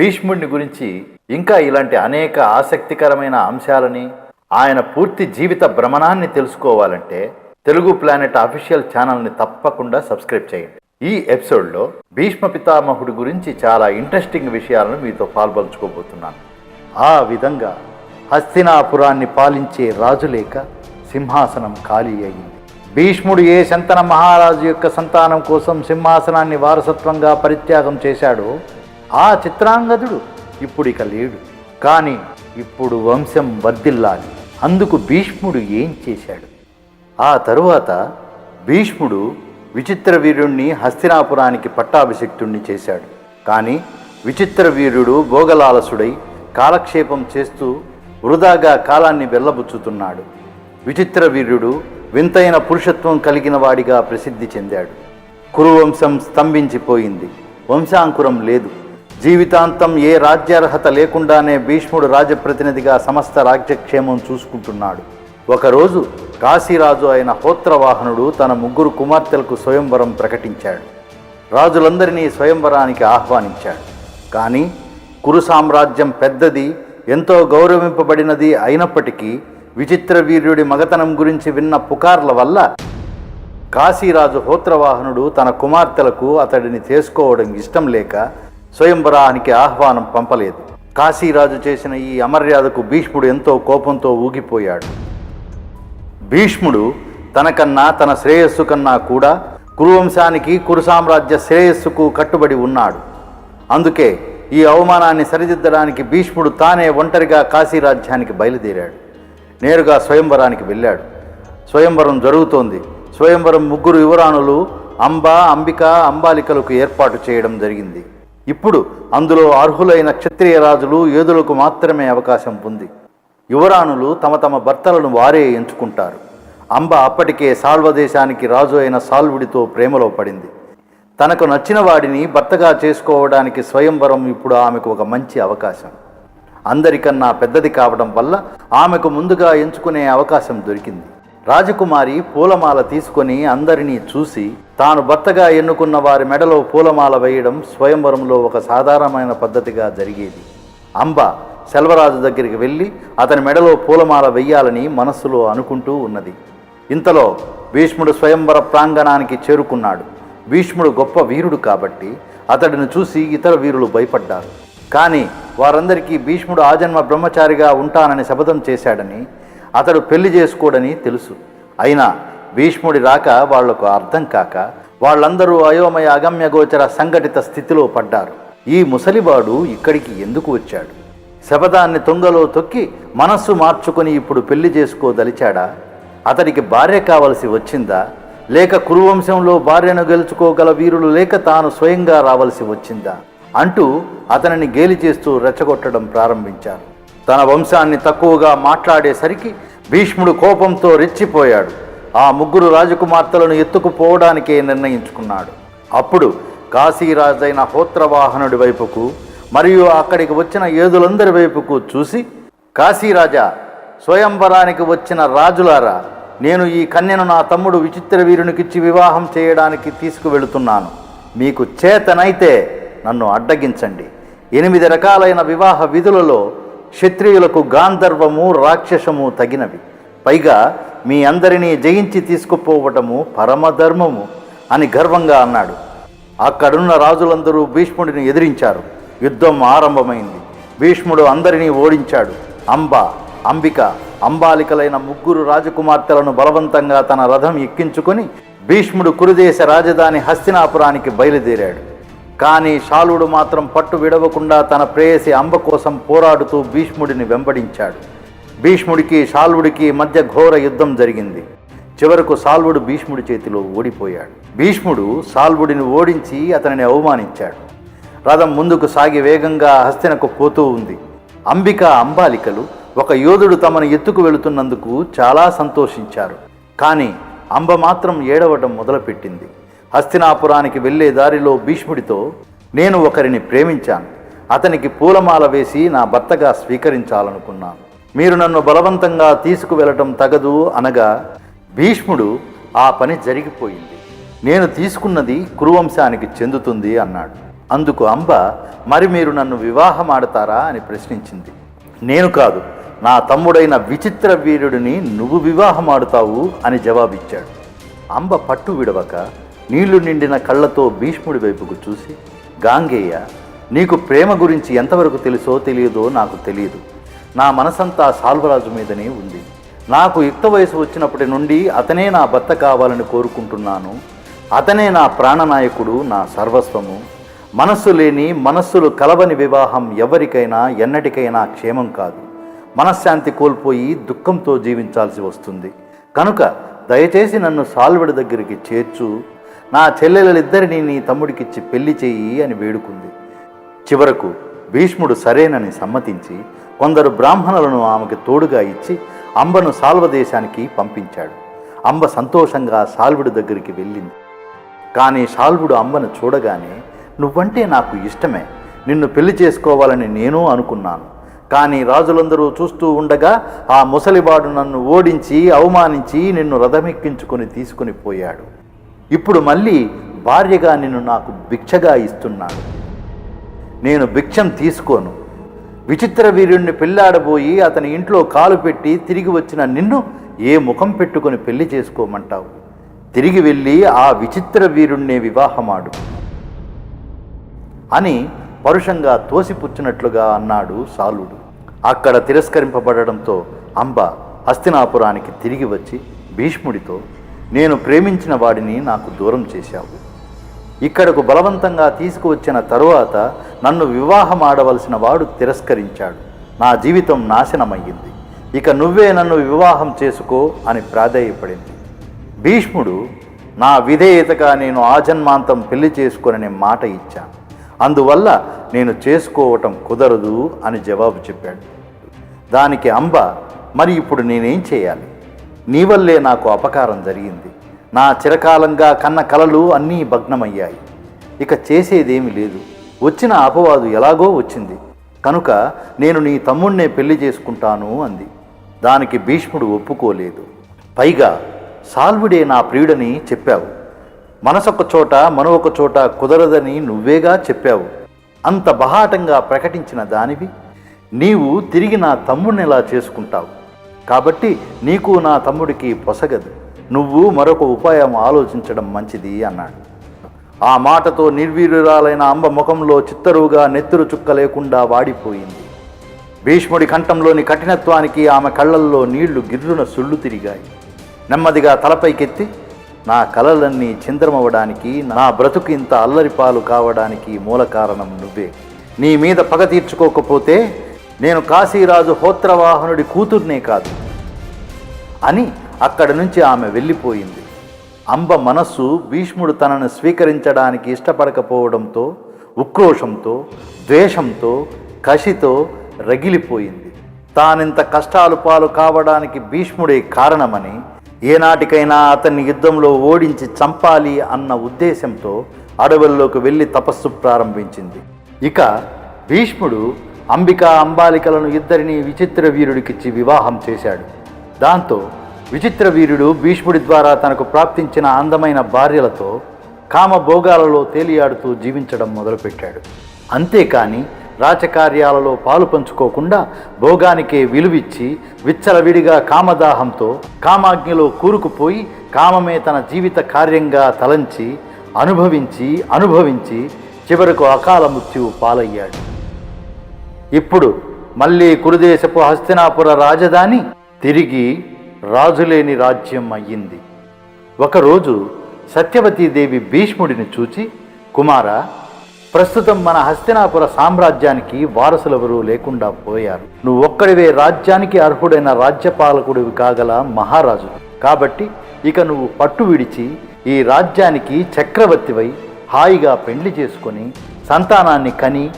భీష్ముడిని గురించి ఇంకా ఇలాంటి అనేక ఆసక్తికరమైన అంశాలని ఆయన పూర్తి జీవిత భ్రమణాన్ని తెలుసుకోవాలంటే తెలుగు ప్లానెట్ అఫీషియల్ ఛానల్ని తప్పకుండా సబ్స్క్రైబ్ చేయండి. ఈ ఎపిసోడ్లో భీష్మ పితామహుడి గురించి చాలా ఇంట్రెస్టింగ్ విషయాలను మీతో పాల్పంచుకోబోతున్నాను. ఆ విధంగా హస్తినాపురాన్ని పాలించే రాజు లేక సింహాసనం ఖాళీ అయింది భీష్ముడు ఏ శంతన మహారాజు యొక్క సంతానం కోసం సింహాసనాన్ని వారసత్వంగా పరిత్యాగం చేశాడో ఆ చిత్రాంగదుడు ఇప్పుడు ఇక లేడు. కానీ ఇప్పుడు వంశం వర్ధిల్లాలి. అందుకు భీష్ముడు ఏం చేశాడు? ఆ తరువాత భీష్ముడు విచిత్ర వీరుణ్ణి హస్తినాపురానికి పట్టాభిషిక్తుణ్ణి చేశాడు. కానీ విచిత్ర వీరుడు భోగలాలసుడై కాలక్షేపం చేస్తూ వృధాగా కాలాన్ని వెళ్ళబుచ్చుతున్నాడు విచిత్ర వీరుడు వింతైన పురుషత్వం కలిగిన వాడిగా ప్రసిద్ధి చెందాడు. కురువంశం స్తంభించిపోయింది. వంశాంకురం లేదు. జీవితాంతం ఏ రాజ్యార్హత లేకుండానే భీష్ముడు రాజప్రతినిధిగా సమస్త రాజ్యక్షేమం చూసుకుంటున్నాడు. ఒకరోజు కాశీరాజు అయిన హోత్రవాహనుడు తన ముగ్గురు కుమార్తెలకు స్వయంవరం ప్రకటించాడు. రాజులందరినీ స్వయంవరానికి ఆహ్వానించాడు. కానీ కురు సామ్రాజ్యం పెద్దది ఎంతో గౌరవింపబడినది అయినప్పటికీ విచిత్ర వీర్యుడి మగతనం గురించి విన్న పుకార్ల వల్ల కాశీరాజు హోత్రవాహనుడు తన కుమార్తెలకు అతడిని చేసుకోవడం ఇష్టం లేక స్వయంవరానికి ఆహ్వానం పంపలేదు. కాశీరాజు చేసిన ఈ అమర్యాదకు భీష్ముడు ఎంతో కోపంతో ఊగిపోయాడు. భీష్ముడు తనకన్నా తన శ్రేయస్సు కన్నా కూడా కురువంశానికి కురు సామ్రాజ్య శ్రేయస్సుకు కట్టుబడి ఉన్నాడు. అందుకే ఈ అవమానాన్ని సరిదిద్దడానికి భీష్ముడు తానే ఒంటరిగా కాశీరాజ్యానికి బయలుదేరాడు. నేరుగా స్వయంవరానికి వెళ్ళాడు. స్వయంవరం జరుగుతోంది. స్వయంవరం ముగ్గురు యువరాణులు అంబ అంబిక అంబాలికలకు ఏర్పాటు చేయడం జరిగింది. ఇప్పుడు అందులో అర్హులైన క్షత్రియ రాజులు యోధులకు మాత్రమే అవకాశం ఉంది. యువరాణులు తమ తమ భర్తలను వారే ఎంచుకుంటారు. అంబ అప్పటికే సాల్వ దేశానికి రాజు అయిన సాల్వుడితో ప్రేమలో పడింది. తనకు నచ్చిన వాడిని భర్తగా చేసుకోవడానికి స్వయంవరం ఇప్పుడు ఆమెకు ఒక మంచి అవకాశం. అందరికన్నా పెద్దది కావడం వల్ల ఆమెకు ముందుగా ఎంచుకునే అవకాశం దొరికింది. రాజకుమారి పూలమాల తీసుకొని అందరినీ చూసి తాను భర్తగా ఎన్నుకున్న వారి మెడలో పూలమాల వేయడం స్వయంవరంలో ఒక సాధారణమైన పద్ధతిగా జరిగేది. అంబ సెల్వరాజు దగ్గరికి వెళ్ళి అతని మెడలో పూలమాల వెయ్యాలని మనస్సులో అనుకుంటూ ఉన్నది. ఇంతలో భీష్ముడు స్వయంవర ప్రాంగణానికి చేరుకున్నాడు. భీష్ముడు గొప్ప వీరుడు కాబట్టి అతడిని చూసి ఇతర వీరులు భయపడ్డారు. కానీ వారందరికీ భీష్ముడు ఆజన్మ బ్రహ్మచారిగా ఉంటానని శపథం చేశాడని అతడు పెళ్ళి చేసుకోడని తెలుసు. అయినా భీష్ముడి రాక వాళ్ళకు అర్థం కాక వాళ్ళందరూ అయోమయ అగమ్యగోచర సంఘటిత స్థితిలో పడ్డారు. ఈ ముసలివాడు ఇక్కడికి ఎందుకు వచ్చాడు? శపథాన్ని తొంగలో తొక్కి మనస్సు మార్చుకొని ఇప్పుడు పెళ్ళి చేసుకోదలిచాడా? అతడికి భార్య కావలసి వచ్చిందా? లేక కురువంశంలో భార్యను గెలుచుకోగల వీరులు లేక తాను స్వయంగా రావలసి వచ్చిందా? అంటూ అతనిని గేలి చేస్తూ రెచ్చగొట్టడం ప్రారంభించారు. తన వంశాన్ని తక్కువగా మాట్లాడేసరికి భీష్ముడు కోపంతో రెచ్చిపోయాడు. ఆ ముగ్గురు రాజకుమార్తెలను ఎత్తుకుపోవడానికే నిర్ణయించుకున్నాడు. అప్పుడు కాశీరాజైన హోత్రవాహనుడి వైపుకు మరియు అక్కడికి వచ్చిన ఏదులందరి వైపుకు చూసి కాశీరాజా స్వయంవరానికి వచ్చిన రాజులారా నేను ఈ కన్యను నా తమ్ముడు విచిత్ర వీరునికిచ్చి వివాహం చేయడానికి తీసుకువెళుతున్నాను. మీకు చేతనైతే నన్ను అడ్డగించండి. ఎనిమిది రకాలైన వివాహ విధులలో క్షత్రియులకు గాంధర్వము రాక్షసము తగినవి. పైగా మీ అందరినీ జయించి తీసుకుపోవటము పరమధర్మము అని గర్వంగా అన్నాడు. అక్కడున్న రాజులందరూ భీష్ముడిని ఎదిరించారు. యుద్ధం ఆరంభమైంది. భీష్ముడు అందరినీ ఓడించాడు. అంబ అంబిక అంబాలికలైన ముగ్గురు రాజకుమార్తెలను బలవంతంగా తన రథం ఎక్కించుకొని భీష్ముడు కురుదేశ రాజధాని హస్తినాపురానికి బయలుదేరాడు. కానీ శాలుడు మాత్రం పట్టు విడవకుండా తన ప్రేయసి అంబ కోసం పోరాడుతూ భీష్ముడిని వెంబడించాడు. భీష్ముడికి శాల్వుడికి మధ్య ఘోర యుద్ధం జరిగింది. చివరకు సాల్వుడు భీష్ముడి చేతిలో ఓడిపోయాడు. భీష్ముడు సాల్వుడిని ఓడించి అతనిని అవమానించాడు. రథం ముందుకు సాగి వేగంగా హస్తినకు పోతూ ఉంది. అంబిక అంబాలికలు ఒక యోధుడు తమను ఎత్తుకు వెళుతున్నందుకు చాలా సంతోషించారు. కానీ అంబ మాత్రం ఏడవటం మొదలుపెట్టింది. హస్తినాపురానికి వెళ్ళే దారిలో భీష్ముడితో నేను ఒకరిని ప్రేమించాను. అతనికి పూలమాల వేసి నా భర్తగా స్వీకరించాలనుకున్నాను. మీరు నన్ను బలవంతంగా తీసుకువెళ్ళటం తగదు అనగా భీష్ముడు ఆ పని జరిగిపోయింది. నేను తీసుకున్నది కురువంశానికి చెందుతుంది అన్నాడు. అందుకు అంబ మరి మీరు నన్ను వివాహం ఆడతారా అని ప్రశ్నించింది. నేను కాదు. నా తమ్ముడైన విచిత్ర వీరుడిని నువ్వు వివాహం ఆడుతావు అని జవాబిచ్చాడు. అంబ పట్టు విడవక నీళ్ళు నిండిన కళ్ళతో భీష్ముడి వైపుకు చూసి గాంగేయ నీకు ప్రేమ గురించి ఎంతవరకు తెలుసో తెలియదో నాకు తెలియదు. నా మనసంతా సాల్వరాజు మీదనే ఉంది. నాకు యుక్త వయసు వచ్చినప్పటి నుండి అతనే నా భర్త కావాలని కోరుకుంటున్నాను. అతనే నా ప్రాణనాయకుడు నా సర్వస్వము. మనస్సు లేని మనస్సులు కలవని వివాహం ఎవరికైనా ఎన్నటికైనా క్షేమం కాదు. మనశ్శాంతి కోల్పోయి దుఃఖంతో జీవించాల్సి వస్తుంది. కనుక దయచేసి నన్ను సాల్వడి దగ్గరికి చేర్చు. నా చెల్లెలిద్దరిని నీ తమ్ముడికిచ్చి పెళ్ళి చెయ్యి అని వేడుకుంది. చివరకు భీష్ముడు సరేనని సమ్మతించి కొందరు బ్రాహ్మణులను ఆమెకు తోడుగా ఇచ్చి అంబను సాల్వ దేశానికి పంపించాడు. అంబ సంతోషంగా సాల్వుడి దగ్గరికి వెళ్ళింది. కానీ సాల్వుడు అంబను చూడగానే నువ్వంటే నాకు ఇష్టమే. నిన్ను పెళ్ళి చేసుకోవాలని నేను అనుకున్నాను. కానీ రాజులందరూ చూస్తూ ఉండగా ఆ ముసలివాడు నన్ను ఓడించి అవమానించి నిన్ను రథమెక్కించుకొని తీసుకుని పోయాడు. ఇప్పుడు మళ్ళీ భార్యగా నిన్ను నాకు భిక్షగా ఇస్తున్నాడు. నేను భిక్షం తీసుకోను. విచిత్ర వీరుణ్ణి పెళ్ళాడబోయి అతని ఇంట్లో కాలు పెట్టి తిరిగి వచ్చిన నిన్ను ఏ ముఖం పెట్టుకొని పెళ్ళి చేసుకోమంటావు? తిరిగి వెళ్ళి ఆ విచిత్ర వీరుణ్ణే వివాహమాడు. అని పరుషంగా తోసిపుచ్చినట్లుగా అన్నాడు సాలుడు. అక్కడ తిరస్కరింపబడడంతో అంబ హస్తినాపురానికి తిరిగి వచ్చి భీష్ముడితో నేను ప్రేమించిన వాడిని నాకు దూరం చేశావు. ఇక్కడకు బలవంతంగా తీసుకువచ్చిన తరువాత నన్ను వివాహం ఆడవలసిన వాడు తిరస్కరించాడు. నా జీవితం నాశనమయ్యింది. ఇక నువ్వే నన్ను వివాహం చేసుకో అని ప్రాధేయపడింది. భీష్ముడు నా విధేయతగా నేను ఆజన్మాంతం పెళ్ళి చేసుకుననే మాట ఇచ్చాను. అందువల్ల నేను చేసుకోవటం కుదరదు అని జవాబు చెప్పాడు. దానికి అంబ మరి ఇప్పుడు నేనేం చేయాలి? నీ వల్లే నాకు అపకారం జరిగింది. నా చిరకాలంగా కన్న కలలు అన్నీ భగ్నమయ్యాయి. ఇక చేసేదేమీ లేదు. వచ్చిన అపవాదు ఎలాగో వచ్చింది. కనుక నేను నీ తమ్ముణ్ణే పెళ్ళి చేసుకుంటాను అంది. దానికి భీష్ముడు ఒప్పుకోలేదు. పైగా సాల్వుడే నా ప్రియుడని చెప్పావు. మనసొక చోట మనో ఒక చోట కుదరదని నువ్వేగా చెప్పావు. అంత బహాటంగా ప్రకటించిన దానివి నీవు తిరిగి నా తమ్ముణ్ణి ఎలా చేసుకుంటావు? కాబట్టి నీకు నా తమ్ముడికి పొసగదు. నువ్వు మరొక ఉపాయం ఆలోచించడం మంచిది అన్నాడు. ఆ మాటతో నిర్వీర్యురాలైన అంబ ముఖంలో చిత్తరువుగా నెత్తురు చుక్క లేకుండా వాడిపోయింది. భీష్ముడి కంఠంలోని కఠినత్వానికి ఆమె కళ్ళల్లో నీళ్ళు గిర్రున సుళ్ళు తిరిగాయి. నెమ్మదిగా తలపైకెత్తి నా కలలన్నీ చింద్రమవ్వడానికి నా బ్రతుకు ఇంత అల్లరిపాలు కావడానికి మూల కారణం నువ్వే. నీ మీద పగ తీర్చుకోకపోతే నేను కాశీరాజు హోత్రవాహనుడి కూతుర్నే కాదు. అని అక్కడి నుంచి ఆమె వెళ్ళిపోయింది. అంబ మనస్సు భీష్ముడు తనను స్వీకరించడానికి ఇష్టపడకపోవడంతో ఉక్రోషంతో ద్వేషంతో కసితో రగిలిపోయింది. తానింత కష్టాలు పాలు కావడానికి భీష్ముడే కారణమని ఏనాటికైనా అతన్ని యుద్ధంలో ఓడించి చంపాలి అన్న ఉద్దేశంతో అడవుల్లోకి వెళ్ళి తపస్సు ప్రారంభించింది. ఇక భీష్ముడు అంబిక అంబాలికలను ఇద్దరిని విచిత్ర వీరుడికిచ్చి వివాహం చేశాడు. దాంతో విచిత్ర వీరుడు భీష్ముడి ద్వారా తనకు ప్రాప్తించిన అందమైన భార్యలతో కామభోగాలలో తేలియాడుతూ జీవించడం మొదలుపెట్టాడు. అంతేకాని రాజకార్యాలలో పాలు పంచుకోకుండా భోగానికే విలువిచ్చి విచ్చలవిడిగా కామదాహంతో కామాగ్నిలో కూరుకుపోయి కామమే తన జీవిత కార్యంగా తలంచి అనుభవించి అనుభవించి చివరకు అకాల మృత్యువు పాలయ్యాడు. ఇప్పుడు మళ్ళీ కురుదేశపు హస్తినాపుర రాజధాని తిరిగి రాజులేని రాజ్యం అయ్యింది. ఒకరోజు సత్యవతీదేవి భీష్ముడిని చూచి కుమార ప్రస్తుతం మన హస్తినాపుర సామ్రాజ్యానికి వారసులెవరూ లేకుండా పోయారు. నువ్వు ఒక్కడివే రాజ్యానికి అర్హుడైన రాజ్యపాలకుడివి కాగల మహారాజు. కాబట్టి ఇక నువ్వు పట్టు విడిచి ఈ రాజ్యానికి చక్రవర్తివై హాయిగా పెండ్లి చేసుకొని సంతానాన్ని కని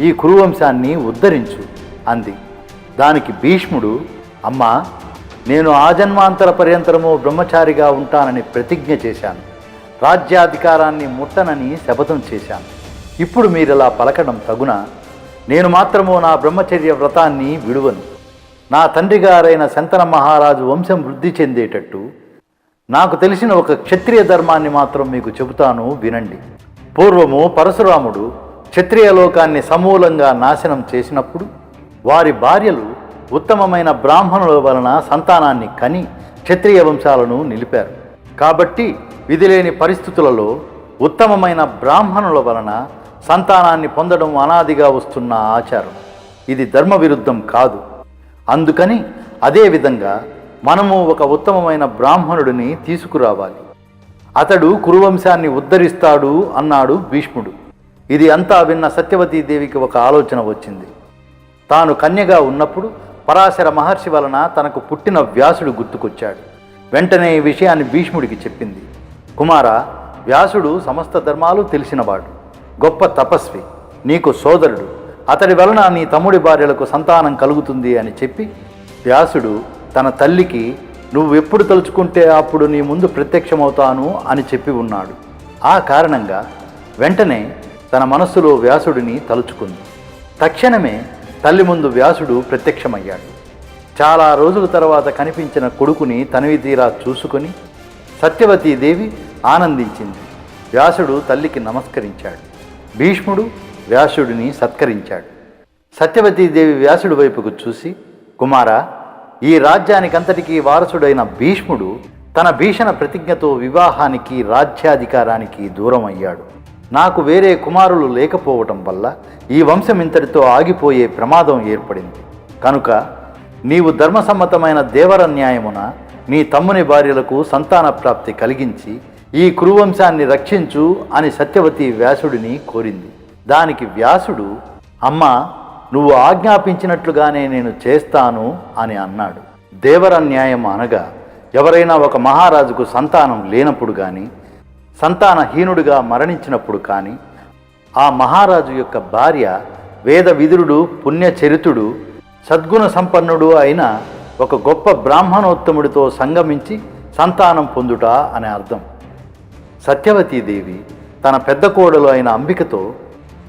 ఈ కురువంశాన్ని ఉద్ధరించు అంది. దానికి భీష్ముడు అమ్మా నేను ఆజన్మాంతర పర్యంతరము బ్రహ్మచారిగా ఉంటానని ప్రతిజ్ఞ చేశాను. రాజ్యాధికారాన్ని ముట్టనని శపథం చేశాను. ఇప్పుడు మీరిలా పలకడం తగున? నేను మాత్రము నా బ్రహ్మచర్య వ్రతాన్ని విడువను. నా తండ్రి గారైన శంతన మహారాజు వంశం వృద్ధి చెందేటట్టు నాకు తెలిసిన ఒక క్షత్రియ ధర్మాన్ని మాత్రం మీకు చెబుతాను వినండి. పూర్వము పరశురాముడు క్షత్రియ లోకాన్ని సమూలంగా నాశనం చేసినప్పుడు వారి భార్యలు ఉత్తమమైన బ్రాహ్మణుల వలన సంతానాన్ని కని క్షత్రియ వంశాలను నిలిపారు. కాబట్టి విధిలేని పరిస్థితులలో ఉత్తమమైన బ్రాహ్మణుల వలన సంతానాన్ని పొందడం అనాదిగా వస్తున్న ఆచారం. ఇది ధర్మ విరుద్ధం కాదు. అందుకని అదేవిధంగా మనము ఒక ఉత్తమమైన బ్రాహ్మణుడిని తీసుకురావాలి. అతడు కురువంశాన్ని ఉద్ధరిస్తాడు అన్నాడు భీష్ముడు. ఇది అంతా విన్న సత్యవతీదేవికి ఒక ఆలోచన వచ్చింది. తాను కన్యగా ఉన్నప్పుడు పరాశర మహర్షి వలన తనకు పుట్టిన వ్యాసుడు గుర్తుకొచ్చాడు. వెంటనే ఈ విషయాన్ని భీష్ముడికి చెప్పింది. కుమార వ్యాసుడు సమస్త ధర్మాలు తెలిసినవాడు. గొప్ప తపస్వి నీకు సోదరుడు. అతడి వలన నీ తమ్ముడి భార్యలకు సంతానం కలుగుతుంది అని చెప్పి వ్యాసుడు తన తల్లికి నువ్వు ఎప్పుడు తలుచుకుంటే అప్పుడు నీ ముందు ప్రత్యక్షమవుతాను అని చెప్పి ఉన్నాడు. ఆ కారణంగా వెంటనే తన మనస్సులో వ్యాసుడిని తలుచుకుంది. తక్షణమే తల్లి ముందు వ్యాసుడు ప్రత్యక్షమయ్యాడు. చాలా రోజుల తర్వాత కనిపించిన కొడుకుని తనివి తీరా చూసుకొని సత్యవతీదేవి ఆనందించింది. వ్యాసుడు తల్లికి నమస్కరించాడు. భీష్ముడు వ్యాసుడిని సత్కరించాడు. సత్యవతీదేవి వ్యాసుడి వైపుకు చూసి కుమారా ఈ రాజ్యానికంతటికీ వారసుడైన భీష్ముడు తన భీషణ ప్రతిజ్ఞతో వివాహానికి రాజ్యాధికారానికి దూరం అయ్యాడు నాకు వేరే కుమారులు లేకపోవటం వల్ల ఈ వంశం ఇంతటితో ఆగిపోయే ప్రమాదం ఏర్పడింది. కనుక నీవు ధర్మసమ్మతమైన దేవర న్యాయమున నీ తమ్ముని భార్యలకు సంతాన ప్రాప్తి కలిగించి ఈ కురువంశాన్ని రక్షించు అని సత్యవతి వ్యాసుడిని కోరింది. దానికి వ్యాసుడు అమ్మ నువ్వు ఆజ్ఞాపించినట్లుగానే నేను చేస్తాను అని అన్నాడు. దేవర న్యాయం అనగా ఎవరైనా ఒక మహారాజుకు సంతానం లేనప్పుడు కానీ సంతానహీనుడిగా మరణించినప్పుడు కానీ ఆ మహారాజు యొక్క భార్య వేద విదురుడు పుణ్యచరితుడు సద్గుణ సంపన్నుడు అయిన ఒక గొప్ప బ్రాహ్మణోత్తముడితో సంగమించి సంతానం పొందుట అనే అర్థం. సత్యవతీదేవి తన పెద్ద కోడలు అయిన అంబికతో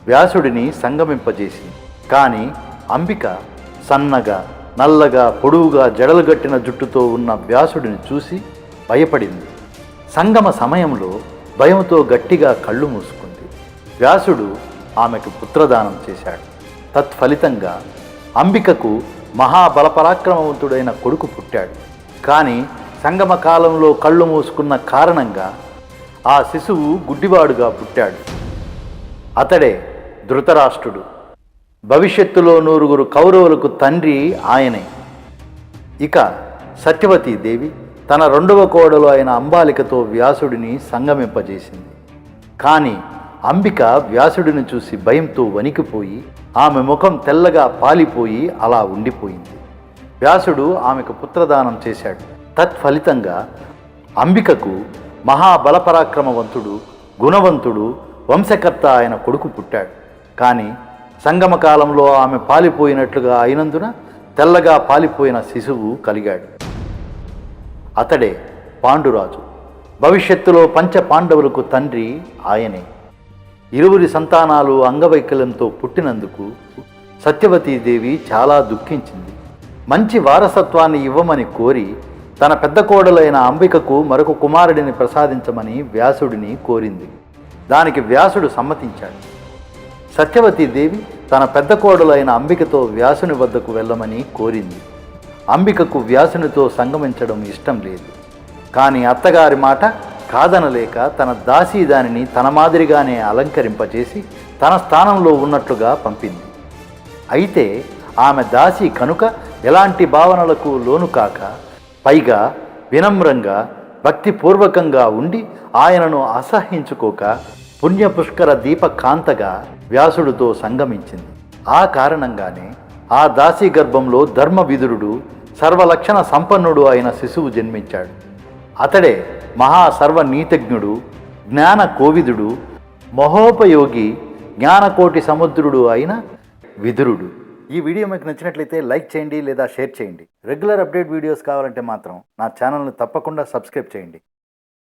వ్యాసుడిని సంగమింపజేసింది కానీ అంబిక సన్నగా నల్లగా పొడువుగా జడలుగట్టిన జుట్టుతో ఉన్న వ్యాసుడిని చూసి భయపడింది. సంగమ సమయంలో భయంతో గట్టిగా కళ్ళు మూసుకుంది. వ్యాసుడు ఆమెకు పుత్రదానం చేశాడు. తత్ఫలితంగా అంబికకు మహాబలపరాక్రమవంతుడైన కొడుకు పుట్టాడు. కానీ సంగమ కాలంలో కళ్ళు మూసుకున్న కారణంగా ఆ శిశువు గుడ్డివాడుగా పుట్టాడు. అతడే ధృతరాష్ట్రుడు. భవిష్యత్తులో నూరుగురు కౌరవులకు తండ్రి ఆయనే. ఇక సత్యవతీదేవి తన రెండవ కోడలు అయిన అంబాలికతో వ్యాసుడిని సంగమింపజేసింది. కానీ అంబిక వ్యాసుడిని చూసి భయంతో వణికిపోయి ఆమె ముఖం తెల్లగా పాలిపోయి అలా ఉండిపోయింది. వ్యాసుడు ఆమెకు పుత్రదానం చేశాడు. తత్ఫలితంగా అంబికకు మహాబలపరాక్రమవంతుడు గుణవంతుడు వంశకర్త ఆయన కొడుకు పుట్టాడు. కానీ సంగమ కాలంలో ఆమె పాలిపోయినట్లుగా అయినందున తెల్లగా పాలిపోయిన శిశువు కలిగాడు. అతడే పాండురాజు. భవిష్యత్తులో పంచ పాండవులకు తండ్రి ఆయనే. ఇరువురి సంతానాలు అంగవైకల్యంతో పుట్టినందుకు సత్యవతీదేవి చాలా దుఃఖించింది. మంచి వారసత్వాన్ని ఇవ్వమని కోరి తన పెద్ద కోడలైన అంబికకు మరొక కుమారుడిని ప్రసాదించమని వ్యాసుడిని కోరింది. దానికి వ్యాసుడు సమ్మతించాడు. సత్యవతీదేవి తన పెద్ద కోడలైన అంబికతో వ్యాసుని వద్దకు వెళ్ళమని కోరింది. అంబికకు వ్యాసునితో సంగమించడం ఇష్టం లేదు. కానీ అత్తగారి మాట కాదనలేక తన దాసీ దానిని తన మాదిరిగానే అలంకరింపజేసి తన స్థానంలో ఉన్నట్లుగా పంపింది. అయితే ఆమె దాసి కనుక ఎలాంటి భావనలకు లోను కాక పైగా వినమ్రంగా భక్తిపూర్వకంగా ఉండి ఆయనను అసహించుకోక పుణ్యపుష్కర దీపకాంతగా వ్యాసుడితో సంగమించింది. ఆ కారణంగానే ఆ దాసీ గర్భంలో ధర్మవిదురుడు సర్వలక్షణ సంపన్నుడు అయిన శిశువు జన్మించాడు. అతడే మహా సర్వనీతజ్ఞుడు జ్ఞాన కోవిదుడు మహోపయోగి జ్ఞానకోటి సముద్రుడు అయిన విదురుడు. ఈ వీడియో మీకు నచ్చినట్లయితే లైక్ చేయండి లేదా షేర్ చేయండి. రెగ్యులర్ అప్డేట్ వీడియోస్ కావాలంటే మాత్రం నా ఛానల్ని తప్పకుండా సబ్స్క్రైబ్ చేయండి.